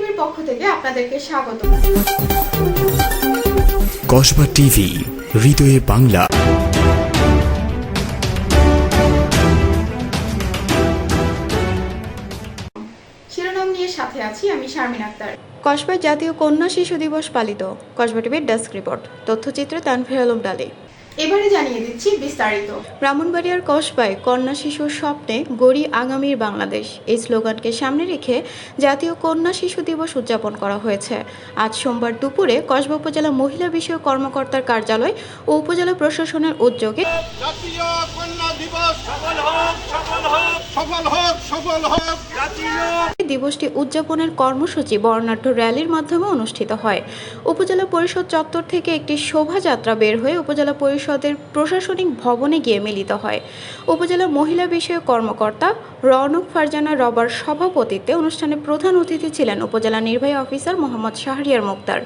টিভির পক্ষ থেকে আপনাদেরকে স্বাগত। কসবা টিভি হৃদয়ে বাংলা। শিরোনাম নিয়ে সাথে আছি আমি শারমিন আক্তার। কসবায় জাতীয় কন্যা শিশু দিবস পালিত কসবা টিভির ডেস্ক রিপোর্ট। তথ্যচিত্রে তানভীর আলম ডালি। এবারে জানিয়ে দিচ্ছি বিস্তারিত। ব্রাহ্মণবাড়িয়ার কসবায় কন্যা শিশুর স্বপ্নে গড়ি আগামীর বাংলাদেশ। এই স্লোগানকে সামনে রেখে জাতীয় কন্যা শিশু দিবস উদযাপন করা হয়েছে। আজ সোমবার দুপুরে কসবা উপজেলা মহিলা বিষয়ক কর্মকর্তার কার্যালয় ও উপজেলা প্রশাসনের উদ্যোগে জাতীয় কন্যা দিবস সফল হোক। সফল হোক। সফল হোক সফল হোক। জাতীয় দিবসটি উদযাপনের কর্মসূচি বর্ণাঢ্য র্যালির মাধ্যমে অনুষ্ঠিত হয়। উপজেলা পরিষদ চত্বর থেকে একটি শোভাযাত্রা বের হয়ে উপজেলা পরিষদের প্রশাসনিক ভবনে গিয়ে মিলিত হয়। উপজেলা মহিলা বিষয়ক কর্মকর্তা রনক ফারজানা রবার সভাপতিত্বে অনুষ্ঠানে প্রধান অতিথি ছিলেন উপজেলা নির্বাহী অফিসার মোহাম্মদ শাহরিয়ার মুক্তার।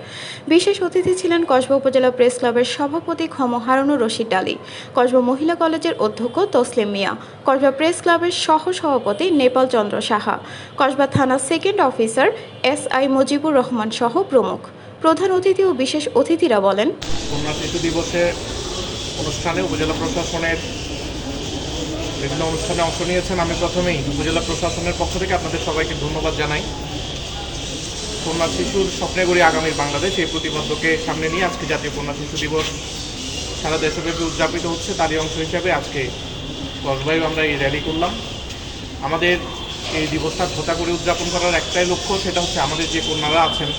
বিশেষ অতিথি ছিলেন কসবা উপজেলা প্রেস ক্লাবের সভাপতি খম হারুনুর রশিদ আলী। কসবা মহিলা কলেজের অধ্যক্ষ তসলিম মিয়া। কসবা প্রেস ক্লাবের সহ সভাপতি নেপাল চন্দ্র সাহা, কসবা থানা second officer S I Mujibur Rahman সহ প্রমুখ। প্রধান অতিথি ও বিশেষ অতিথিরা বলেন শিশু অনুষ্ঠানে উপজেলা প্রশাসনের বিভিন্ন অনুষ্ঠানে অংশ নিয়েছেন। আমি প্রথমেই উপজেলা প্রশাসনের পক্ষ থেকে আপনাদের সবাইকে ধন্যবাদ জানাই। কন্যা শিশুর স্বপ্নে গড়ি আগামীর বাংলাদেশ এই প্রতিবন্ধকে সামনে নিয়ে আজকে জাতীয় কন্যা শিশু দিবস সারা দেশব্যাপী উদযাপিত হচ্ছে। তারই অংশ হিসাবে আজকে কসবাইও আমরা এই র্যালি করলাম। আমাদের এই দিবসটা ভোতা করে উদযাপন করার একটাই লক্ষ্য, সেটা হচ্ছে আমাদের যে কন্যারা আছেন,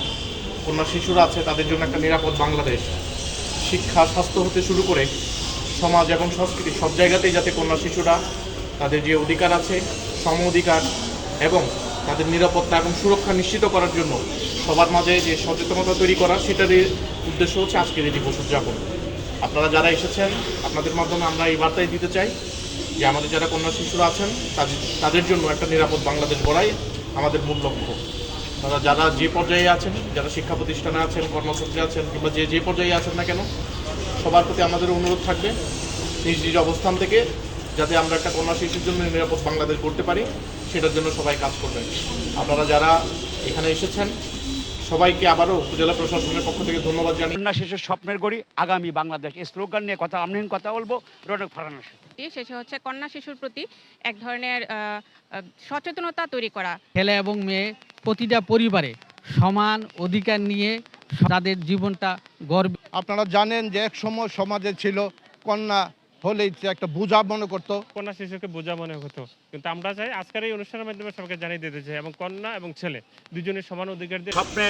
কন্যা শিশুরা আছে, তাদের জন্য একটা নিরাপদ বাংলাদেশ। শিক্ষা, স্বাস্থ্য হতে শুরু করে সমাজ এবং সংস্কৃতি সব জায়গাতেই যাতে কন্যা শিশুরা তাদের যে অধিকার আছে, সম অধিকার এবং তাদের নিরাপত্তা এবং সুরক্ষা নিশ্চিত করার জন্য সবার মাঝে যে সচেতনতা তৈরি করা সেটারই উদ্দেশ্য হচ্ছে আজকের এই দিবস উদযাপন। আপনারা যারা এসেছেন, আপনাদের মাধ্যমে আমরা এই বার্তাই দিতে চাই যে আমাদের যারা কন্যা শিশুরা আছেন, তাদের তাদের জন্য একটা নিরাপদ বাংলাদেশ গড়াই আমাদের মূল লক্ষ্য। তারা যারা যে পর্যায়ে আছেন, যারা শিক্ষা প্রতিষ্ঠানে আছেন কর্মক্ষেত্রে আছেন, কিংবা যে যে পর্যায়ে আছেন না কেন, সবার প্রতি আমাদের অনুরোধ থাকবে নিজ নিজ অবস্থান থেকে যাতে আমরা একটা কন্যা শিশুর জন্য নিরাপদ বাংলাদেশ করতে পারি, সেটার জন্য সবাই কাজ করবেন। আপনারা যারা এখানে এসেছেন সবাইকে আবারও উপজেলা প্রশাসনের পক্ষ থেকে ধন্যবাদ জানাই কন্যা শিশুর স্বপ্নের গড়ি আগামী বাংলাদেশ। এই স্লোগান নিয়ে কথা আমি কথা বলব রনক ফারানার। সেটা হচ্ছে কন্যা শিশুর প্রতি এক ধরনের সচেতনতা তৈরি করা। ছেলে এবং মেয়ে প্রতিটা পরিবারে সমান অধিকার নিয়ে তাদের জীবনটা গর্ব আপনারা জানেন যে এক সময় সমাজে ছিল কন্যা যে একটা বোঝা মনে করতো। কন্যা শিশুকে বোঝা মনে হতো। কিন্তু আমরা চাই আজকের এই অনুষ্ঠানের মাধ্যমে সবাইকে জানিয়ে দিতে চাই এবং কন্যা এবং ছেলে দুজনের সমান অধিকার দিয়ে স্বপ্নে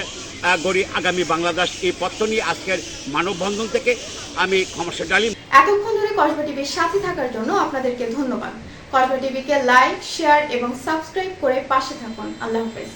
গড়ি আগামী বাংলাদেশ এই পত্র নিয়ে আজকের মানববন্ধন থেকে আমি ক্ষমসা ডালি এতক্ষণ ধরে কসবা টিভির সাথে থাকার জন্য আপনাদেরকে ধন্যবাদ। কসবা টিভিকে লাইক শেয়ার এবং সাবস্ক্রাইব করে পাশে থাকুন। আল্লাহ হাফেজ।